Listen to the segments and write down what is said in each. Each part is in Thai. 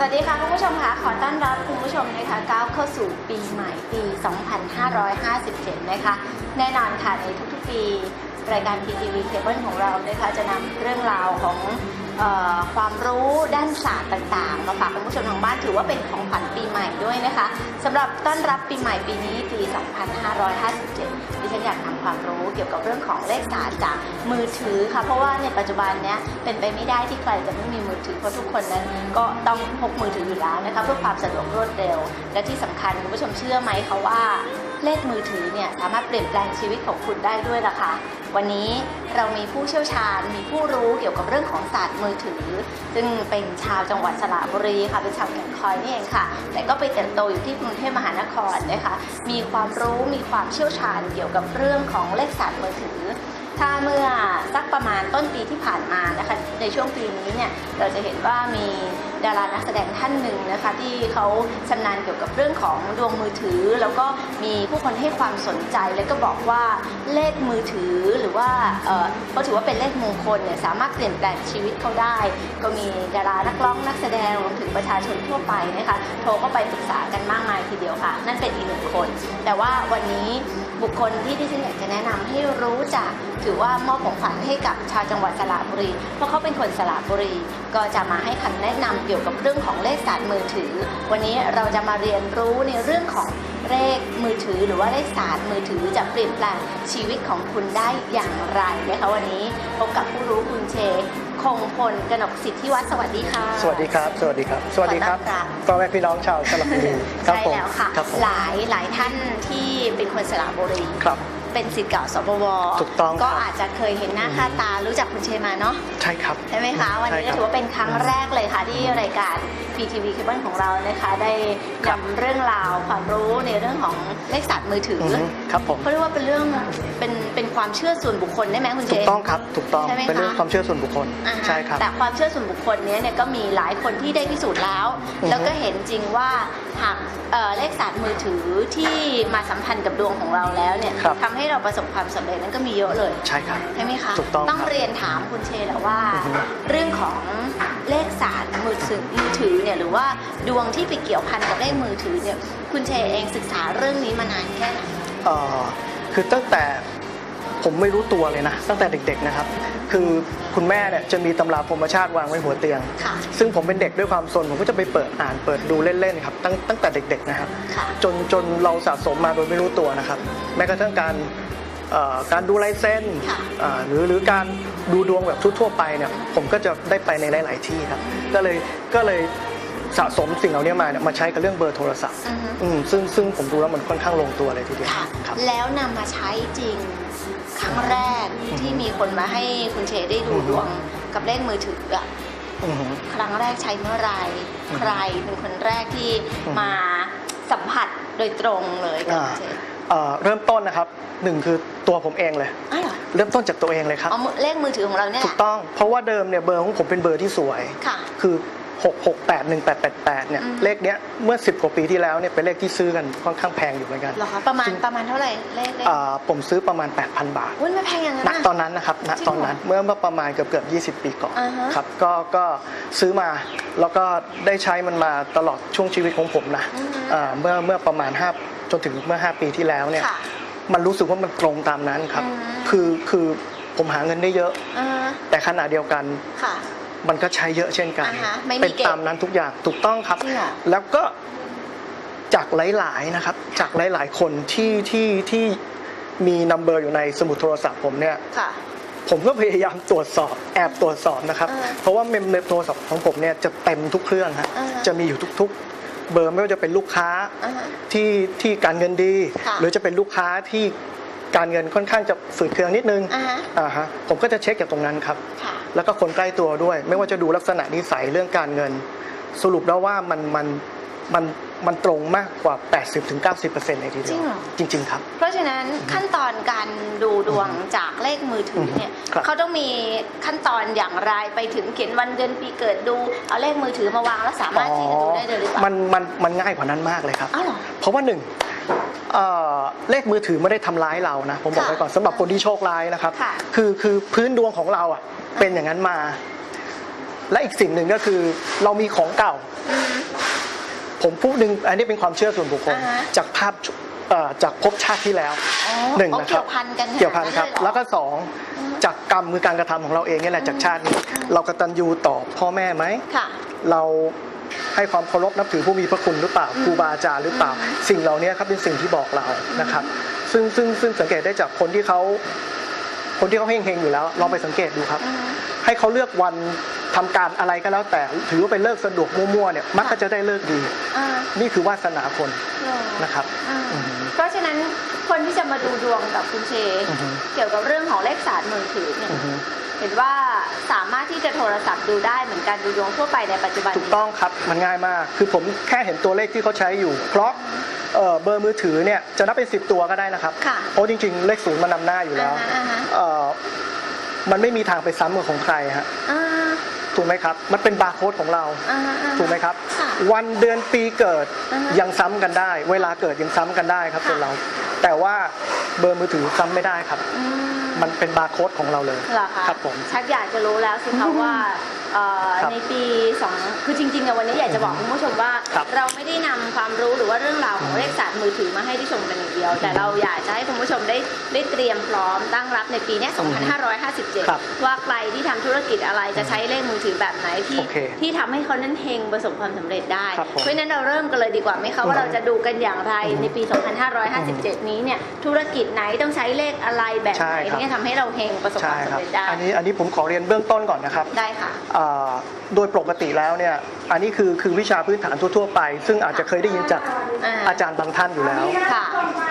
สวัสดีค่ะคุณผู้ชมค่ะขอต้อนรับคุณผู้ชมนะคะก้าวเข้าสู่ปีใหม่ปี 2557 นะคะ แน่นอนค่ะในทุกๆปี รายการ PTV Cable ของเรานะคะจะนำเรื่องราวของออความรู้ด้านศาสตร์ต่างๆมาฝากคุณผู้ชมทางบ้านถือว่าเป็นของขวัญปีใหม่ด้วยนะคะสำหรับต้อนรับปีใหม่ปีนี้ปี 2557ดิฉันอยากนำความรู้ กี่ยวกับเรื่องของเลขศาสตร์จากมือถือค่ะเพราะว่าในปัจจุบันเนี้ยเป็นไปไม่ได้ที่ใครจะไม่มีมือถือเพราะทุกคนนั้นก็ต้องพกมือถืออยู่แล้วนะคะเพื่อความสะดวกรวดเร็ว และที่สำคัญคุณผู้ชมเชื่อไหมคะว่า เลขมือถือเนี่ยสามารถเปลี่ยนแปลงชีวิตของคุณได้ด้วยล่ะค่ะ วันนี้เรามีผู้เชี่ยวชาญ มีผู้รู้เกี่ยวกับเรื่องของศาสตร์มือถือ ซึ่งเป็นชาวจังหวัดสระบุรีค่ะ เป็นชาวแก่งคอยนี่เองค่ะ แต่ก็ไปเติบโตอยู่ที่กรุงเทพมหานครนะคะ มีความรู้ มีความเชี่ยวชาญเกี่ยวกับเรื่องของเลขศาสตร์มือถือ ถ้าเมื่อสักประมาณต้นปีที่ผ่านมานะคะในช่วงปีนี้เนี่ยเราจะเห็นว่ามีดารานักแสดงท่านหนึ่งนะคะที่เขาชำนาญเกี่ยวกับเรื่องของดวงมือถือ แล้วก็มีผู้คนให้ความสนใจ แล้วก็บอกว่าเลขมือถือหรือว่าเออเขาถือว่าเป็นเลขมงคลเนี่ยสามารถเปลี่ยนแปลงชีวิตเขาได้ ก็มีดารานักร้องนักแสดงรวมถึงประชาชนทั่วไปนะคะโทรเข้าไปปรึกษากันมากมายทีเดียวค่ะ นั่นเป็นอีกหนึ่งคน แต่ว่าวันนี้ บุคคลที่ที่ฉันอยากจะแนะนำให้รู้จักถือว่ามอบของขวัญให้กับชาวจังหวัดสระบุรี เพราะเขาเป็นคนสระบุรี ก็จะมาให้คำแนะนำเกี่ยวกับเรื่องของเลขศาสตร์มือถือ วันนี้เราจะมาเรียนรู้ในเรื่องของ เลขมือถือหรือว่าเลขศาสตร์มือถือจะเปลี่ยนแปลงชีวิตของคุณได้อย่างไรนะคะวันนี้พบกับผู้รู้คุณเชคงพลกนกสิทธิวัฒน์สวัสดีค่ะ สวัสดีครับ สวัสดีครับ สวัสดีครับขอต้อนรับพ่อแม่พี่น้องชาวสระบุรีครับใช่ผมแล้วค่ะครับผมหลายหลายท่านที่เป็นคนสระบุรีครับเป็นสิทธิ์เก่าสปวถูกต้องก็ครับอาจจะเคยเห็นหน้าค่าตารู้จักคุณเชมาเนาะใช่ครับ ใช่ไหมคะ วันนี้ใช่ครับถือว่าเป็นครั้งแรกเลยค่ะที่รายการ PTV Cable ของเรานะคะได้ครับนำเรื่องราวความรู้ในเรื่องของเลขศาสตร์มือถืออืออฮึครับผมเขาเรียกว่าเป็นเรื่องเป็นเป็นความเชื่อส่วนบุคคลได้ไหมคุณเชถูกต้องครับถูกต้องใช่ไหมเป็นเรื่องคะความเชื่อส่วนบุคคลอ่าฮะใช่ครับแต่ความเชื่อส่วนบุคคลเนี้ยเนี่ยก็มีหลายคนที่ได้พิสูจน์แล้วอือฮึแล้วก็เห็นจริงว่า หากเอ่อเลขศาสตร์มือถือที่มาสัมพันธ์กับดวงของเราแล้วเนี่ยครับทำให้เราประสบความสำเร็จนั้นก็มีเยอะเลยใช่ครับใช่ไหมคะถูกต้องต้องครับเรียนถามคุณเชแหละว่า อือฮึ เรื่องของเลขศาสตร์มือถือมือถือเนี่ยหรือว่าดวงที่ไปเกี่ยวพันกับเลขมือถือเนี่ยคุณเชเองศึกษาเรื่องนี้มานานแค่ไหน เอ่อคือตั้งแต่ ผมไม่รู้ตัวเลยนะ ตั้งแต่เด็กๆนะครับ คือคุณแม่เนี่ยจะมีตำราพรหมชาติวางไว้หัวเตียง ค่ะ ซึ่งผมเป็นเด็กด้วยความสนผมก็จะไปเปิดอ่านเปิดดูเล่นๆครับตั้งตั้งแต่เด็กๆนะครับค่ะ จนจนเราสะสมมาโดยไม่รู้ตัวนะครับ แม้กระทั่งการเอ่อการดูลายเส้นค่ะอ่าหรือหรือการดูดวงแบบทั่วๆไปเนี่ยผมก็จะได้ไปในหลาย ๆ ที่ครับก็เลยก็เลยสะสมสิ่งเหล่านี้มาเนี่ยมาใช้กับเรื่องเบอร์โทรศัพท์อือฮึอืมซึ่งซึ่งผมดูแล้วมันค่อนข้างลงตัวเลยทีเดียวค่ะ ครับ แล้วนำมาใช้จริง ครั้งแรกที่มีคนมาให้คุณเชได้ดูอือฮึดวงกับเลขมือถืออะอือหือครั้งแรกใช้เมื่อไหรอืมใครเป็นคนแรกที่อืมมาสัมผัสโดยตรงเลยกับอ่าคุณเชเอ่อเริ่มต้นนะครับหนึ่งคือตัวผมเองเลยอ้าวเหรอเริ่มต้นจากตัวเองเลยครับเอามือเลขมือถือของเราเนี่ยแหถูละกต้องเพราะว่าเดิมเนี่ยเบอร์ของผมเป็นเบอร์ที่สวยค่ะคือ 668 1888เนี่ยอืม เลขเนี้ยเมื่อ 10 กว่าปีที่แล้วเนี่ยเป็นเลขที่ซื้อกันค่อนข้างแพงอยู่เหมือนกันเหรอคะประมาณซึ่งประมาณเท่าไหร่เลขเลขอ่าผมซื้อประมาณ 8,000 บาท อุ้ยไม่แพงอย่างนั้นณนะ ตอนนั้นนะครับณจริงเหรอตอนนั้นเมื่อเมื่อประมาณเกือบเกือบ20 ปีก่อนอ่าฮะ ครับก็ก็ซื้อมาแล้วก็ได้ใช้มันมาตลอดช่วงชีวิตของผมนะอือฮึอ่าเมื่อเมื่อประมาณ 5 จนถึงเมื่อ 5 ปีที่แล้วเนี่ยค่ะ มันรู้สึกว่ามันตรงตามนั้นครับ อืม คือคือผมหาเงินได้เยอะ อ่าแต่ขณะเดียวกัน ค่ะ มันก็ใช้เยอะเช่นกัน อ่าฮะไม่มีเป็นเก็บตามนั้นทุกอย่างถูกต้องครับ จริงเหรอ แล้วก็จากหลายๆนะครับ จากหลายๆคนที่ที่ที่มีนัมเบอร์อยู่ในสมุดโทรศัพท์ผมเนี่ย ค่ะ ผมก็พยายามตรวจสอบแอบตรวจสอบนะครับอ่าเพราะว่าเมมในโทรศัพท์ของผมเนี่ยจะเต็มทุกเครื่องฮะอ่าจะมีอยู่ทุกๆ เบอร์ไม่ว่าจะเป็นลูกค้าอ่าฮะ ที่ที่การเงินดี ค่ะ หรือจะเป็นลูกค้าที่การเงินค่อนข้างจะฝืดเคืองนิดนึงอ่าฮะอ่าฮะผมก็จะเช็คจากตรงนั้นครับ ค่ะ แล้วก็คนใกล้ตัวด้วย ไม่ว่าจะดูลักษณะนิสัยเรื่องการเงิน สรุปแล้วว่ามันมันมันมันตรงมากกว่า 80-90%เลยทีเดีจริยวงเหรอ จริง ๆ ครับ เพราะฉะนั้นขั้นตอนการดูดวงจากเลขมือถือเนี่ยครับ เขาต้องมีขั้นตอนอย่างไรไปถึงเขียนวันเดือนปีเกิดดู เอาเลขมือถือมาวางแล้วสามารถที่จะดูได้เลยหรือเปล่ามันมันมันง่ายกว่านั้นมากเลยครับ อ้าวเหรอ เพราะว่าหนึ่ง เอ่อเลขมือถือไม่ได้ทำร้ายเรานะผมบอกค่ะไว้ก่อนสำหรับคนที่โชคร้ายนะครับค่ะคือคือพื้นดวงของเราอะเป็นอย่างนั้นมา และอีกสิ่งหนึ่งก็คือเรามีของเก่าอืมผมพูดหนึ่งอันนี้เป็นความเชื่อส่วนบุคคลอ่าฮะจากภาพเอ่อจากภพชาติที่แล้วอ๋อหนึ่งอ๋อนะครับเกี่ยวพันกันขนาดนั้นเกี่ยวพันครับเลยเหรอแล้วก็สองอืมจากกรรมคือการกระทำของเราเองนี่แหละจากชาตินี้เรากตัญญูต่อพ่อแม่ไหมค่ะเรา ให้ความเคารพนับถือผู้มีพระคุณหรือเปล่าอืมครูบาอาจารย์หรือเปล่าอืมสิ่งเหล่านี้ครับเป็นสิ่งที่บอกเรานะครับ ซึ่งซึ่งซึ่งสังเกตได้จากคนที่เขาคนที่เขาเฮงๆอยู่แล้วลองไปสังเกตดูครับอืมให้เขาเลือกวันทำการอะไรก็แล้วแต่ ถือว่าเป็นเลิกสะดวกมั่วๆเนี่ยมักก็จะได้เลิกดีอ่านี่คือวาสนาคนเหรอนะครับอ่าอือฮึเพราะฉะนั้นคนที่จะมาดูดวงกับคุณเชอือฮึเกี่ยวกับเรื่องของเลขศาสตร์มือถือเนี่ยอือฮึ เห็นว่าสามารถที่จะโทรศัพท์ดูได้เหมือนการดูดวงทั่วไปในปัจจุบันถูกต้องครับมันง่ายมาก คือผมแค่เห็นตัวเลขที่เขาใช้อยู่ เพราะเอ่อเบอร์มือถือเนี่ยจะนับเป็น 10 ตัวก็ได้นะครับค่ะ เพราะจริงๆ เลขศูนย์มันนำหน้าอยู่แล้วอ่าฮะอ่าฮะ เอ่อมันไม่มีทางไปซ้ำกับของใครฮะ อ่า ถูกไหมครับ มันเป็นบาร์โค้ดของเรา อ่าฮะอ่าฮะถูกไหมครับ ค่ะวันเดือนปีเกิดอ่าฮะยังซ้ำกันได้ เวลาเกิดยังซ้ำกันได้ครับค่ะ คนเรา แต่ว่าเบอร์มือถือซ้ำไม่ได้ครับ อืมมันเป็นบาร์โค้ดของเราเลยเหรอคะครับผม ชักอยากจะรู้แล้วสิคะว่าเอ่อครับในปีสองคือจริงๆอะวันนี้อยากจะบอกคุณผู้ชมว่า ครับเราไม่ได้นำความรู้หรือว่าเรื่องราวของเลขศาสตร์มือถือมาให้ที่ชมกันอย่างเดียว แต่เราอยากจะให้คุณผู้ชมได้ได้เตรียมพร้อมตั้งรับในปีเนี้ยครับ 2557 ว่าใครที่ทำธุรกิจอะไรจะใช้เลขมือถือแบบไหนที่โอเคที่ทำให้เขานั้นเฮงประสบความสำเร็จได้ ครับผมเพราะฉะนั้นเราเริ่มกันเลยดีกว่าไหมคะว่าเราจะดูกันอย่างไรในปี 2557 นี้เนี่ยธุรกิจไหนต้องใช้เลขอะไรแบบใช่ไหนครับ ที่จะทำให้เราเฮงประสบคใช่วามครัสำบเร็จได้อันนี้อันนี้ผมขอเรียนเบื้องต้นก่อนนะครับได้ค่ะ อ่าโดยปกติแล้วเนี่ยอันนี้คือคือวิชาพื้นฐานทั่วๆไป ซึ่งอาจจะเคยได้ยินจากอ่าอาจารย์บางท่านอยู่แล้ว ค่ะ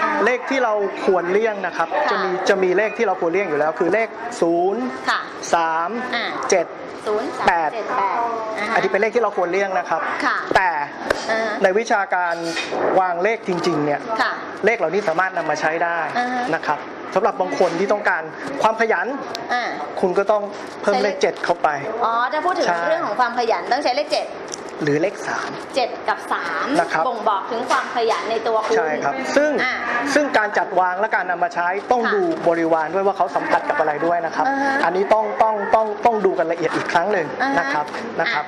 อ่าเลขที่เราควรเลี่ยงนะครับค่ะจะมีจะมีเลขที่เราควรเลี่ยงอยู่แล้ว คือเลข 0 ค่ะ3 อ่า 7 ศูนย์สามแปด เจ็ดแปดาฮะ อันนี้เป็นเลขที่เราควรเลี่ยงนะครับ ค่ะ แต่อ่าในวิชาการวางเลขจริงๆเนี่ยค่ะ เลขเหล่านี้สามารถนำมาใช้ได้อ่าฮะ นะครับ สำหรับบางคนที่ต้องการความขยัน อ่า คุณก็ต้องเพิ่มใช้เลเลขข7เข้าไป อ๋อ ถ้าพูดถึงใช่ เรื่องของความขยันต้องใช้เลขเจ็ด หรือเลขเจ็ดกับสามนะครับ บ่งบอกถึงความขยันในตัวคุณ3ใช่ครับ ซึ่งอ่าซึ่งการจัดวางและการนำมาใช้ต้องค่ะดูบริวารด้วยว่าเขาสัมผัสกับอะไรด้วยนะครับ อ่าฮะอันนี้ต้องต้องต้องต้องดูกันละเอียดอีกครั้งหนึ่งอ่าฮะนะครับนะครับ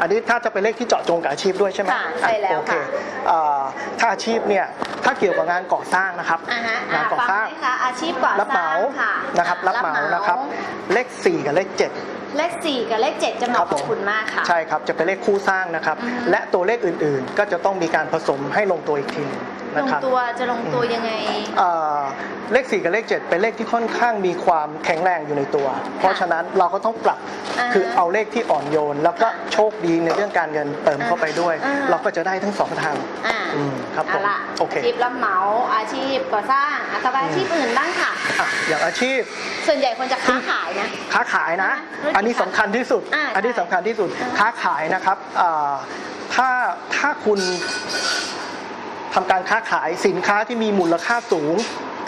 อันนี้ถ้าจะเป็นเลขที่เจาะจงกับอาชีพด้วยใช่ไหมค่ะใช่แล้วโอเคค่ะ เอ่อถ้าอาชีพเนี่ยถ้าเกี่ยวกับงานก่อสร้างนะครับ อ่าฮะงานก่อสร้างฟัไหมคะอาชีพก่อสรับเหร้ามางค่ะนะครับรับเหมานะครับ เลข 4 กับเลข 7 เลขสี่กับเลขเจ็ดจะเหครัมาะบผมกับคุณมากค่ะ ใช่ครับจะเป็นเลขคู่สร้างนะครับอือฮึและตัวเลขอื่นๆ ก็จะต้องมีการผสมให้ลงตัวอีกทีหนึ่งลนะงครับตัวจะลงตัวยังไงเอ่อเลข 4 กับเลข 7 เป็นเลขที่ค่อนข้างมีความแข็งแรงอยู่ในตัว เพราะฉะนั้นเราก็ต้องปรับอ่าฮะคือเอาเลขที่อ่อนโยน แล้วก็โชคดีในเรื่องการเงินเติมเข้าไปด้วยอ่าเราก็จะได้ทั้งสองทางอ่าอืมครับผมเอาล่ะโอเคอาชีพรับเหมาอาชีพก่อสร้างอาต่อไปอาชีพอื่นบ้างค่ะ อะอย่างอาชีพ ส่วนใหญ่คนจะค้าขายนะ ค้าขายนะธุรกิจอันนี้สำคัญที่สุดอ่าอันนี้ใช่สำคัญที่สุดอ่าค้าขายนะครับอ่าถ้าถ้าคุณทำการค้าขายสินค้าที่มีมูลค่าสูง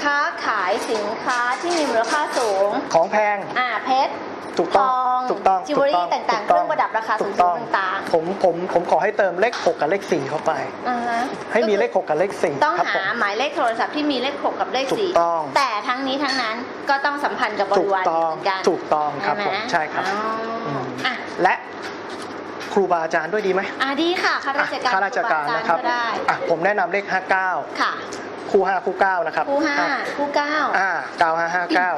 ค้าขายสินค้าที่มีมูลค่าสูง ของแพง อ่าเพชร ถูกต้องทองถูกต้องจิวเวลรี่ถูกต่างๆถูกเครื่องประดับราคาสูถูงกๆต้องต่างผมผมผมขอให้เติมเลข 6 กับเลข 4 เข้าไปๆอ่าฮะให้มีเลขก็6กับเลขคือ4ต้องครับผหามหมายเลขโทรศัพท์ที่มีเลข 6 กับเลขถูกต้อง4แต่ทั้งนี้ทั้งนั้นก็ต้องสัมพันธ์กับบถูริกวารต้องเหมือนกันถูกต้องครับไหผมใช่ครับอ๋ออมอะและครูบาอาจารย์ด้วยดีไหมอะดีค่ะข้าราชการข้าราชการคบนะครับก็ได้อะผมแนะนำเลข 59 ค่ะ คู่5คู่9นะครับคู่ห้าครับคู่เก้าอ่า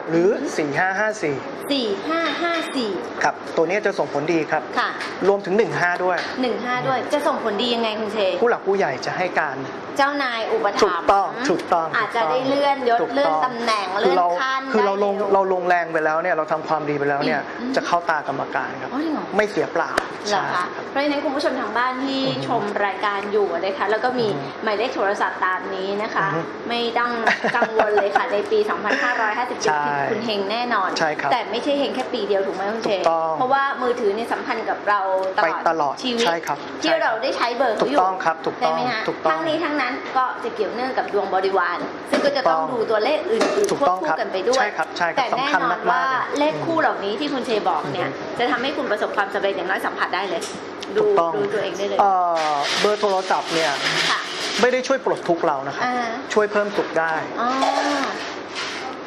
9559 หรือ 4554 สี่ห้าห้าสี่ครับ ตัวนี้จะส่งผลดีครับ ค่ะรวมถึง 15 ด้วย หนึ่งห้าด้วย จะส่งผลดียังไงคุณเช ผู้หลักผู้ใหญ่จะให้การ เจ้านายอุปถัมภ์ถูกต้องถูกต้องอาจจะถูกต้องได้เลื่อนยศถูกต้องเลื่อนตำแหน่งคืเลื่อนเราขั้นคือเราลงได้วเราลงแรงไปแล้วเนี่ยเราทำความดีไปแล้วเนี่ยอืม จะเข้าตากรรมการครับ อ๋อจริงเหรอ ไม่เสียเปล่าเหรอคะรับ เพราะฉะนั้นคุณผู้ชมทางบ้านที่อือฮึชมรายการอยู่นะคะ แล้วก็มีอือฮึหมายเลขโทรศัพท์ตามนี้นะคะ อือฮึไม่ต้องกังวลเลยค่ะ ในปีใช่2557คุณเฮงแน่นอนใช่ครับแต่ไม่ใช่เฮงแค่ปีเดียวถูกไหมคุณเชถูกต้องเพราะว่ามือถือนี่สัมพันธ์กับเราตไปลอดตลอดชีวิตใช่ครับที่ใช่ครับเราได้ใช้เบอร์ถูเขากอยู่ต้องครับถูกใช่ต้องไหมคะถูกต้องทั้งนี้ทั้งนั้นก็จะเกี่ยวเนื่องกับดวงบริวาร ซึ่งก็จะต้องถูกต้องดูตัวเลขอื่นๆถูกควบต้องคู่ครับกันไปด้วยใช่ครับใช่ครับแต่แน่สำคัญนอนมากๆว่าเลยเลขคู่เหล่านี้ที่คุณเชบอกเนี่ยอืมจะทำให้คุณประสบความสำเร็จอย่างน้อยสัมผัสได้เลย ดูถูกต้องดูตัวเองได้เลยเอ่อเบอร์โทรศัพท์เนี่ยค่ะ ไม่ได้ช่วยปลดทุกข์เรานะครับ อ่า ช่วยเพิ่มสุขได้ อ๋อ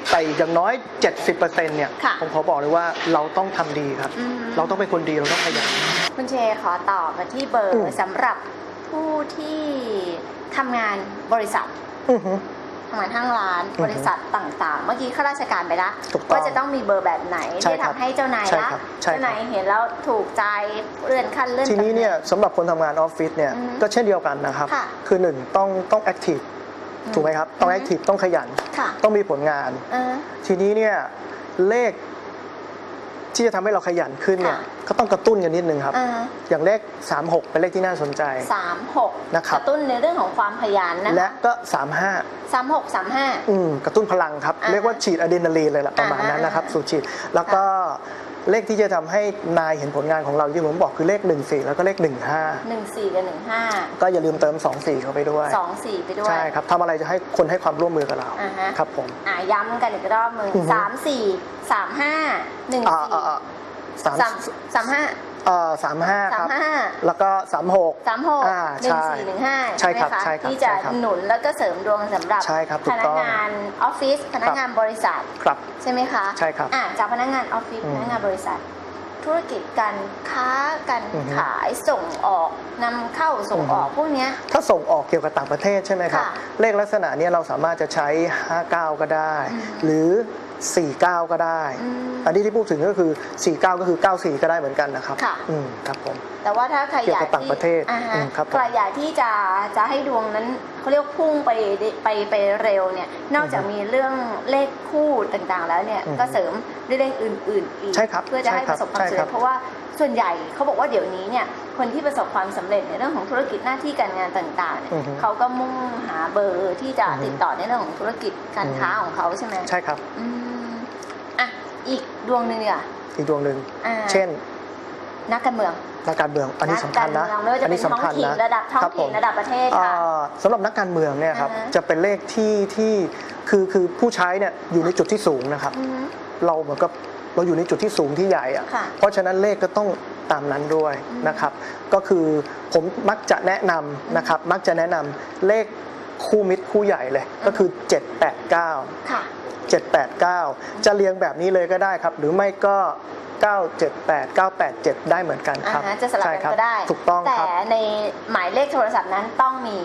แต่อย่างน้อย 70%เนี่ย ค่ะผมขอบอกเลยว่าเราต้องทำดีครับ อืม เราต้องเป็นคนดีเราต้องขยัน คุณเชขอต่อกันที่เบออืม ร์สำหรับผผู้ที่ทำงานบริษัท อือฮึ ทำงานห้างร้านอือฮึบริษัทต่างๆ เมื่อกี้ข้าราชการไปละถูกต้องว่าจะต้องมีเบอร์แบบไหนใช่ที่ครับทำให้เจ้านายใช่ละครับใช่ครับเจ้านายเห็นแล้วถูกใจเลื่อนขั้นเลื่อนทีนี้เนี่ยตำแหสำหรับคนทำงานออฟฟิศเนี่ยอือฮึก็เช่นเดียวกันนะครับค่ะคือหนึ่งต้องต้องแอคทีฟอืมถูกไหมครับ ต้องอือแอฮึคทีฟต้องขยันค่ะต้องมีผลงานเออทีนี้เนี่ยเลข ที่จะทำให้เราขยันขึ้นเนี่ยค่ะก็ต้องกระตุ้นกันนิดนึงครับเอออย่างเลข 36 เป็นเลขที่น่าสนใจ สามหกนะครับ กระตุ้นในเรื่องของความขยันนะและคะก็สามหกสามห้า35อืมกระตุ้นพลังครับ อ่าเรียกว่าฉีดอะดรีนาลีนเลยล่ะประมาณนั้นนะครับ อ่าสูตรฉีด แล้วก็ เลขที่จะทำให้นายเห็นผลงานของเราที่ผมบอกคือเลข 14 แล้วก็เลขหนึ่งสี่กับหนึ่งห้า15 ก็อย่าลืมเติม 24 เข้าไปด้วยสองสี่ไปด้วย ใช่ครับทำอะไรจะให้คนให้ความร่วมมือกับเราอ่าฮะครับผมอ่าย้ำกันอีกรอบหนึ่งอือฮึสามสี่สามห้าหนึ่งอ่าสี่อ่าอ่าสามสามสามห้า เอ่อสามห้าสาคมรับห้าแล้วก็สามหก สามหกอ่าหนึ่งใช่สี่หนึ่งห้าใช่ครับไหมะใช่ครับที่จะใช่ครับหนุนแล้วก็เสริมดวงสำหรับใช่ครับถูพกนัต้กอง งานออฟฟิศพนักงานบริษัท ครับ ใช่ไหมคะใช่ครับอะจากพนักงานออฟฟิศอืมพนักงานบริษัท ธุรกิจการค้าการอือฮึขายส่งออกนำเข้าส่งอือฮึออกพวกเนี้ย ถ้าส่งออกเกี่ยวกับต่างประเทศใช่ไหมครับ ค่ะเลขลักษณะเนี้ยเราสามารถจะใช้ 59 ก็ได้ อืมหรือ 49 ก็ได้ อืม อันนี้ที่พูดถึงก็คือ 49 ก็คือ 94 ก็ได้เหมือนกันนะครับค่ะ อืมครับผม แต่ว่าถ้าใครเกี่อยวกัยากบต่างประเทศอ่าฮะอืมครับผม ใครอยากที่จะจะให้ดวงนั้นเขาเรียกพุ่งไปไปไปเร็วเนี่ย นอกจากมีเรื่องเลขคู่ต่างๆ แล้วเนี่ยอือฮึก็เสริมด้วยเลขอื่น ๆ อีก ใช่ครับเพื่อจะให้ใช่คปรับระสบความใช่สำครัเร็บจเพราะว่าส่วนใหญ่เขาบอกว่าเดี๋ยวนี้เนี่ยคนที่ประสบความสำเร็จในเรื่องของธุรกิจหน้าที่การงานต่างๆเนี่ยอือฮึเขาก็มุ่งหาเบอร์ที่จะอือฮึติดต่อในเรื่องของธุรกิจการอือฮึค้าของเขาใช่ไหมใช่ครับอืมอะอีกดวงหนึ่งอะอีกดวงหนึ่งอ่าเช่น นักการเมืองนักการเมืองอันนี้สำคัญนะกการเมืองไม่ว่าจะอันเป็นนี้ท้องสำคัญถิ่นนะระดับท้องครับผถิ่นมระดับประเทศอ่ค่ะาสำหรับนักการเมืองเนี่ยครับอ่าฮะจะเป็นเลขที่ที่คือคือผู้ใช้เนี่ยอยู่ในจุดที่สูงนะครับอืมเราเหมือนกับ เราอยู่ในจุดที่สูงที่ใหญ่อะค่ะเพราะฉะนั้นเลขก็ต้องตามนั้นด้วยอืมนะครับ ก็คือผมมักจะแนะนำนะครับ มักจะแนะนำเลขคู่มิตรคู่ใหญ่เลยก็คือ 789ค่ะ789 จะเรียงแบบนี้เลยก็ได้ครับ หรือไม่ก็ 978 987 ได้เหมือนกันครับอ่าฮะจะสลับใช่กันครับก็ได้ ถูกต้องแต่ครับในหมายเลขโทรศัพท์นั้นต้องมี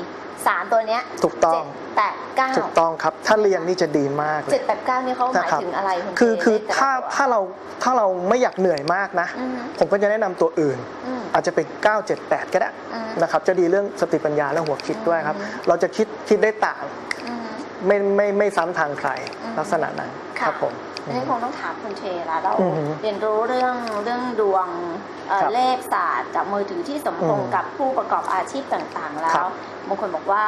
สามตัวเนี้ยถูกต้อง เจ็ดแปดเก้าถูกต้องครับ ถ้าเรียงนี่จะดีมากเลเจ็ยดแปดเก้านี่เขาหมายนะครับ ถึงอะไรณคือเจคือเลขแต่ละถ้าตัวถ้าเราถ้าเราไม่อยากเหนื่อยมากนะ อืมผมก็จะแนะนำตัวอื่น อืมอาจจะเป็น 978 ก็ได้อืม นะครับจะดีเรื่องสติปัญญาและหัวคิดด้วยครับ อืม เราจะคิดคิดได้ต่างอืม ไม่ไม่ไม่ซ้ำทางใครอืม ลักษณะนั้นคค่ะรับผม อันนี้คงต้องถามคุณเชละเราอือฮึเรียนรู้เรื่องเรื่องดวงเอ่อครับเลขศาสตร์จากมือถือที่สมพงอืษ์มกับผู้ประกอบอาชีพต่างๆ แล้ครัวบบางคนบอกว่า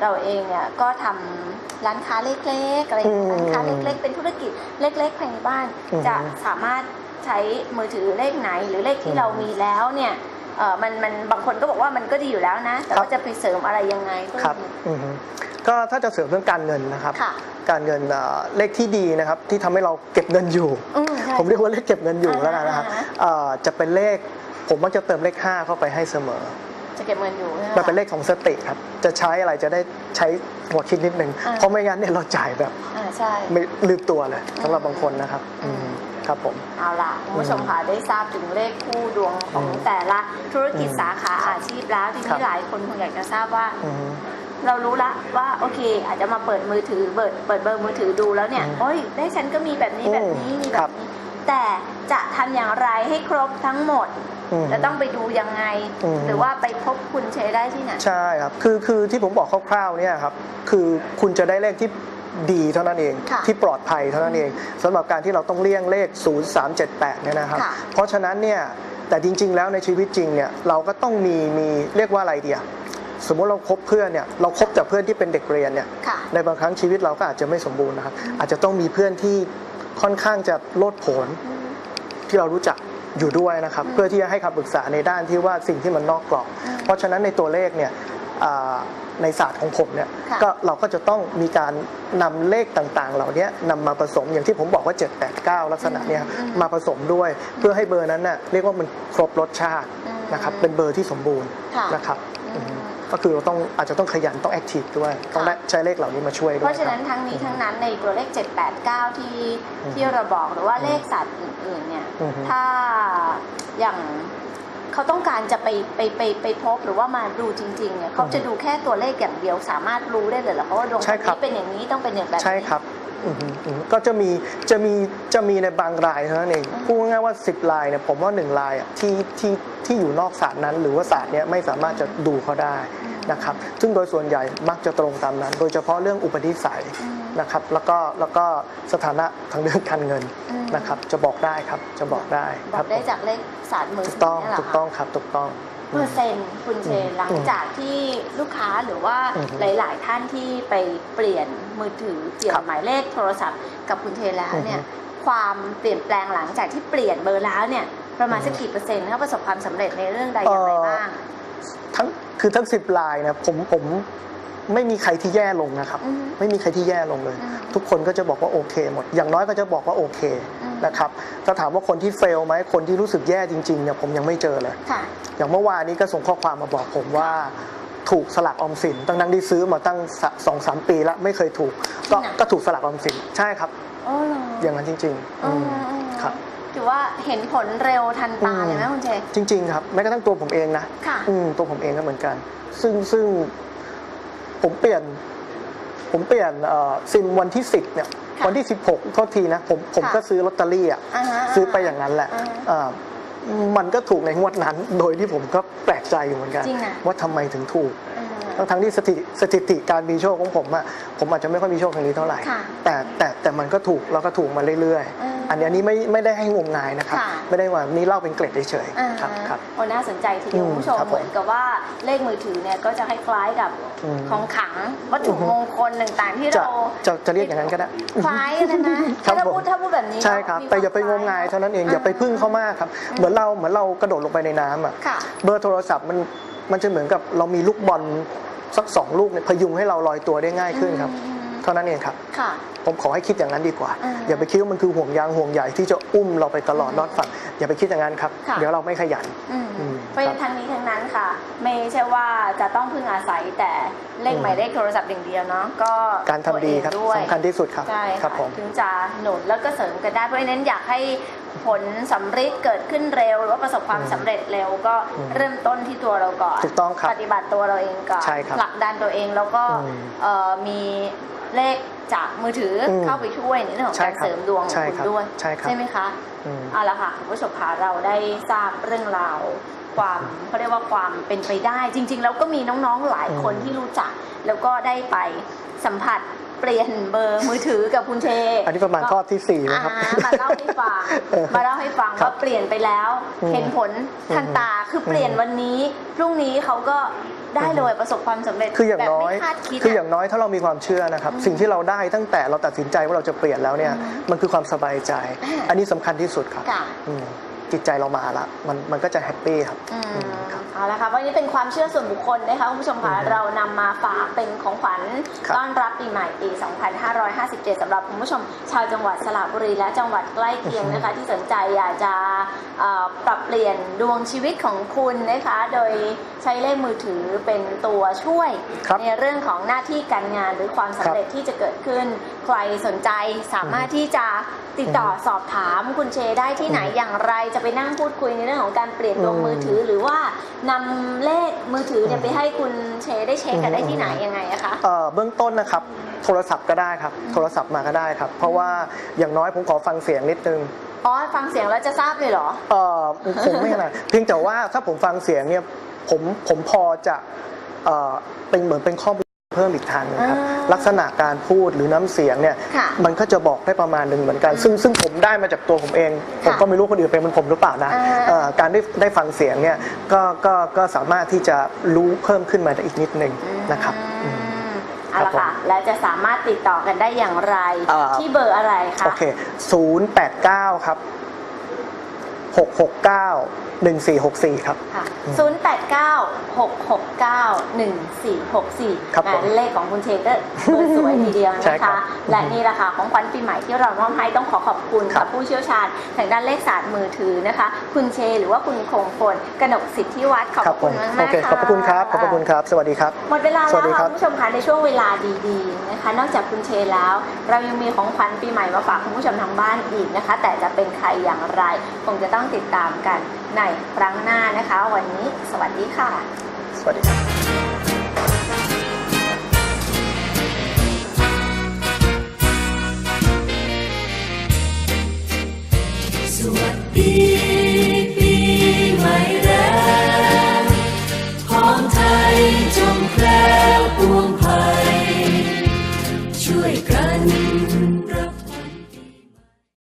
เราเองเนี่ยก็ทำร้านค้าเล็กๆอะไรอย่างเงี้ยอืมร้านค้าเล็กๆ เป็นธุรกิจเล็กๆภายในบ้าน อืมจะสามารถใช้มือถือเลขไหน หรือเลขที่อืมเรามีแล้วเนี่ย เออมันมันบางคนก็บอกว่ามันก็ดีอยู่แล้วนะ แต่ครับว่าจะไปเสริมอะไรยังไงก็ครับอือฮึก็ถ้าจะเสริมเรื่องการเงินนะครับค่ะการเงินเอ่อเลขที่ดีนะครับ ที่ทำให้เราเก็บเงินอยู่อืมใช่ผมเรียกว่าเลขเก็บเงินอยู่อ่าแล้วกันนะครับอ่าเอ่อจะเป็นเลขผมมักจะเติมเลข 5 เข้าไปให้เสมอ จะเก็บเงินอยู่ใช่ไหมมันเป็นเลขของสติครับ จะใช้อะไรจะได้ใช้หัวคิดนิดนึงอ่าเพราะไม่งั้นเนี่ยเราจ่ายแบบอ่าใช่ไม่ลืมตัวเลยสำหรับบางคนนะครับอืมอืม ครับผม เอาล่ะคุณผู้ชมค่ะได้ทราบถึงเลขคู่ดวงของอืมแต่ละธุรกิจอืมสาขาอาชีพแล้วทีครันี้บ หลายคนคงอยากจะทราบว่า อืม เรารู้ละว่าโอเค อาจจะมาเปิดมือถือเปิดเปิดเบอร์มือถือดูแล้วเนี่ยอืมโอ้ยได้ฉันก็มีแบบนี้อืมแบบนี้มีแบครับบ นี้ แต่จะทำอย่างไรให้ครบทั้งหมดอืมจะต้องไปดูยังไง อืม หรือว่าไปพบคุณเชได้ที่ไหน ใช่ครับ คือคือที่ผมบอกคร่าวๆเนี่ยครับ คือคุณจะได้เลขที่ ดีเท่านั้นเองค่ะที่ปลอดภัยเท่านั้นเองสำหรับการที่เราต้องเลี่ยงเลข 0378เนี่ยนะครับค่ะเพราะฉะนั้นเนี่ยแต่จริง ๆ แล้วในชีวิตจริงเนี่ยเราก็ต้องมีมีเรียกว่าอะไรเดียสมมติเราคบเพื่อนเนี่ยเราคบแต่เพื่อนที่เป็นเด็กเรียนเนี่ยค่ะในบางครั้งชีวิตเราก็อาจจะไม่สมบูรณ์นะครับอาจจะต้องมีเพื่อนที่ค่อนข้างจะโลดโผนอืมที่เรารู้จักอยู่ด้วยนะครับอืมเพื่อที่จะให้คำปรึกษาในด้านที่ว่าสิ่งที่มันนอกกรอบอืมเพราะฉะนั้นในตัวเลขเนี่ยอ่า ในศาสตร์ของผมเนี่ยค่ะ ก็เราก็จะต้องมีการนำเลขต่างๆ เหล่านี้นำมาผสมอย่างที่ผมบอกว่า 789 ลักษณะเนี่ยครับอืมมาผสมด้วยเพื่อให้เบอร์นั้นน่ะเรียกว่ามันครบรสชาติอืมนะครับเป็นเบอร์ที่สมบูรณ์ค่ะนะครับอืมอืมก็คือเราต้องอาจจะต้องขยันต้องแอคทีฟด้วยต้องได้ใช้เลขเหล่านี้มาช่วยด้วยเพราะฉะนั้นคบ ทั้งนี้ทั้งนั้นในตัวเลข 789 ที่อืมที่เราบอกหรือว่าเลขศาสตร์อื่นๆเนี่ย อือฮึถ้าอย่าง เขาต้องการจะไปไปไปไปพบหรือว่ามาดูจริงๆเนี่ยเขาจะดูแค่ตัวเลขอย่างเดียว สามารถรู้ได้เลยเหรอเพราะว่าดวงใช่ครับนี้เป็นอย่างนี้ต้องเป็นอย่างแบบนี้ใช่ครับอืมอืมก็จะมีจะมีจะมีในบางรายเท่านั้นเองอืมพูดง่ายๆว่า 10 รายเนี่ยผมว่า 1 รายอะที่ที่ที่อยู่นอกศาสตร์นั้น หรือว่าศาสตร์เนี้ยไม่สามารถจะดูเขาได้นะครับ ซึ่งโดยส่วนใหญ่มักจะตรงตามนั้น โดยเฉพาะเรื่องอุปนิสัยอืม นะครับแล้วก็แล้วก็สถานะทางเรื่องการเงินอืม นะครับ จะบอกได้ครับจะบอกได้บคอรักบได้ผมจากเลขศาสตร์มือถูกต้องเนี่ยเหรถูกคะต้องครับถูกต้อง เปอร์เซ็นต์คุณเชนอืมหลังจากที่ลูกค้าหรือว่าอืมหลาย ๆ ท่านที่ไปเปลี่ยนมือถือเปลี่ยนครับหมายเลขโทรศัพท์กับคุณเชนแล้วเนี่ยอือฮึ ความเปลี่ยนแปลงหลังจากที่เปลี่ยนเบอร์แล้วเนี่ยประมาณอือฮึสักกี่เปอร์เซ็นต์เขาประสบความสำเร็จในเรื่องใดอย่างไรบ้าง ทั้งคือทั้งสิบลายนะผมผม ไม่มีใครที่แย่ลงนะครับอือฮึไม่มีใครที่แย่ลงเลยอืมทุกคนก็จะบอกว่าโอเคหมด อย่างน้อยก็จะบอกว่าโอเคอืมนะครับถ้าถามว่าคนที่เฟลไหมคนที่รู้สึกแย่จริงๆเนี่ยผมยังไม่เจอเลยค่ะอย่างเมื่อวานนี้ก็ส่งข้อความมาบอกผมว่าถูกสลักออมสินตั้งนั้นที่ซื้อมาตั้งสองสามปีแล้วไม่เคยถูก ก็จริงอะก็ถูกสลักออมสินใช่ครับโอ้เหรออย่างนั้นจริงๆอือืมมอืมครับถือว่าเห็นผลเร็วทันตาอืมเลยไหมคุณเชนจริง ๆ ครับแม้กระทั่งตัวผมเองนะค่ะอืมตัวผมเองก็เหมือนกัน ซึ่งซึ่ง ผมเปลี่ยน ผมเปลี่ยนเอ่อซิมวันที่สิบเนี่ยค่ะวันที่สิบหกโทษทีนะ ผมผมค่ะก็ซื้อลอตเตอรี่อะาฮะซื้อไปอย่างนั้นแหละอ่าฮะเอ่อมันก็ถูกในงวดนั้น โดยที่ผมก็แปลกใจอยู่เหมือนกันจริงอะว่าทำไมถึงถูกอืมทั้งทั้งๆที่สถิติสถิติการมีโชคของผมอะผมอาจจะไม่ค่อยมีโชคทางนี้เท่าไหร่ค่ะแต่แต่แต่มันก็ถูกแล้วก็ถูกมาเรื่อยอืมๆ อันนี้อันนี้ไม่ไม่ได้ให้งมงายนะครับ ค่ะ ไม่ได้ว่านี่เล่าเป็นเกร็ดเฉยอ่าๆครับครับ โอ้น่าสนใจทีเดียวอืมคุณผู้ชมครับผมเหมือนกับว่าเลขมือถือเนี่ยก็จะคล้ายๆกับอืมของขลังวัตถุอือฮึ มงคลต่างๆที่จะเราจะจะเรียกอย่างนั้นก็ได้ คล้ายกันนะครัถ้าบผม พูดถ้าพูดแบบนี้ใช่ครับ มีแต่อย่าไปควงมงายเท่านั้นเองอ่าอย่าไปพึ่งเขามากครับอืมเหมือนเราเหมือนเรากระโดดลงไปในน้ำอะ ค่ะ เบอร์โทรศัพท์มันมันจะเหมือนกับเรามีลูกบอลสักสองลูกเนี่ยพยุงให้เราลอยตัวได้ง่ายขึ้นครับ อืม เท่านั้นเองครับ ค่ะ ผมขอให้คิดอย่างนั้นดีกว่าอ่า อย่าไปคิดว่ามันคือห่วงยางห่วงใหญ่ที่จะอุ้มเราไปตลอดรอดฝั่งอย่าไปคิดอย่างนั้นครับค่ะเดี๋ยวเราไม่ขยันอืมอืมเพราะฉะนั้นทั้งนี้ทั้งนั้นค่ะ ไม่ใช่ว่าจะต้องพึ่งอาศัยแต่เลขอืมหมายเลขโทรศัพท์อย่างเดียวเนาะก็การทำดีครับตัวเองด้วยสำคัญที่สุดครับใช่ครับค่ะผมถึงจะหนุนแล้วก็เสริมกันได้เพราะฉะนั้นอยากให้ผลสำเร็จเกิดขึ้นเร็ว หรือว่าประสบความอืมสำเร็จเร็วก็อืมเริ่มต้นที่ตัวเราก่อนถูกต้องครับปฏิบัติตัวเราเองก่อนใช่ครับผลักดันตัวเองแล้วก็อืม เอ่อมีเลขจากมือถืออมเข้าไปช่วยในเรื่องของใช่การครับเสริมดวงของใช่คุณครับด้วยใช่ครับ ไหมคะ อืม เอาละค่ะคุณผู้ชมคะเราได้ทราบเรื่องราวความเขาเรียกว่าความเป็นไปได้ จริง ๆ แล้วก็มีน้องๆหลายคนอืม ที่รู้จัก แล้วก็ได้ไปสัมผัสเปลี่ยนเบอร์มือถือกับคุณเชอันนี้ประมาณข้อที่สี่นะครับ อ่ามาเล่าให้ฟัง เออมาเล่าให้ฟังครับว่าเปลี่ยนไปแล้ว อืมเห็นผลทันตาคือเปลี่ยนวันนี้ พรุ่งนี้เขาก็ ได้เลยประสบความสำเร็จคืออย่างแบบน้อไม่ยคาดคิดคืออย่างน้อยถ้าเรามีความเชื่อนะครับอืมสิ่งที่เราได้ตั้งแต่เราตัดสินใจว่าเราจะเปลี่ยนแล้วเนี่ยอืมมันคือความสบายใจอ่าอันนี้สำคัญที่สุดครับค่ะ อืมจิตใจเรามาละมันมันก็จะแฮปปี้ครับอืม อืมครับ เอาละค่ะวันนี้เป็นความเชื่อส่วนบุคคลนะคะคุณผู้ชมคะอืมเรานำมาฝากเป็นของขวัญครับต้อนรับปีใหม่ปี 2557สำหรับคุณผู้ชมชาวจังหวัดสระบุรีและจังหวัดใกล้เคียงนะคะ ที่สนใจอยากจะเอ่อปรับเปลี่ยนดวงชีวิตของคุณนะคะ โดยใช้เลขมือถือเป็นตัวช่วย ครับในเรื่องของหน้าที่การงานหรือความสำเร็จที่จะเกิดขึ้น ใครสนใจสามารถที่จะติดต่อสอบถามคุณเชได้ที่ไหนอย่างไร จะไปนั่งพูดคุยในเรื่องของการเปลี่ยนดวงอืมมือถือ หรือว่านำเลขมือถือเนี่ยไปให้คุณเชได้เช็คกันได้ที่ไหนยังไงอะคะเอ่อเบื้องต้นนะครับโทรศัพท์ก็ได้ครับ โทรศัพท์มาก็ได้ครับ เพราะว่าอย่างน้อยผมขอฟังเสียงนิดนึงอ๋อฟังเสียงแล้วจะทราบเลยเหรอเอ่อคงไม่ขนาดเพียงแต่ว่าถ้าผมฟังเสียงเนี่ยผมผมพอจะเอ่อเป็นเหมือนเป็นข้อมูล เพิ่มอีกทางหนึงครับ อ่าลักษณะการพูดหรือน้ำเสียงเนี่ยค่ะมันก็จะบอกได้ประมาณหนึ่งเหมือนกัน ซึ่งซึ่งผมได้มาจากตัวผมเอง ผมก็ไม่รู้คนอื่นเป็นเหมันผมหรือเปล่านะอ่า เอ่อการได้ได้ฟังเสียงเนี่ยก็ก็ก็สามารถที่จะรู้เพิ่มขึ้นมาได้อีกนิดหนึ่งนะครับอือืมมเอาละค่ะ และจะสามารถติดต่อกันได้อย่างไร อ่า ที่เบอร์อะไรคะ โอเค089ครับ669 1464 ครับ ค่ะ089 669 1464ครับผมแหมเลขของคุณเชนก็เบอร์สวยทีเดียวใช่นะครัคะ บและนี่แหละค่ะของขวัญปีใหม่ที่เรามอบให้ต้องขอขอบคุณครักับบผู้เชี่ยวชาญทางด้านเลขศาสตร์มือถือนะคะ คุณเช หรือว่าคุณคงพลกนกสิทธิวัฒน์ขอบครับผคุมณมากโอๆเคค่ะขอบพระคุณครับ ขอบพระคุณครับ สวัสดีครับ หมดเวลาสแล้วัวสดีค่ะครับ คุณผู้ชมคะในช่วงเวลาดีๆนะคะ นอกจากคุณเชแล้ว เรายังมีของขวัญปีใหม่มาฝากคุณผู้ชมทางบ้านอีกนะคะ แต่จะเป็นใครอย่างไร คงจะต้องติดตามกันในกันครั้งหน้านะคะ วันนี้สวัสดีค่ะ สวัสดีครับสวัสดีปีใหม่แล้วของไทยจงแคล้วปวงภัย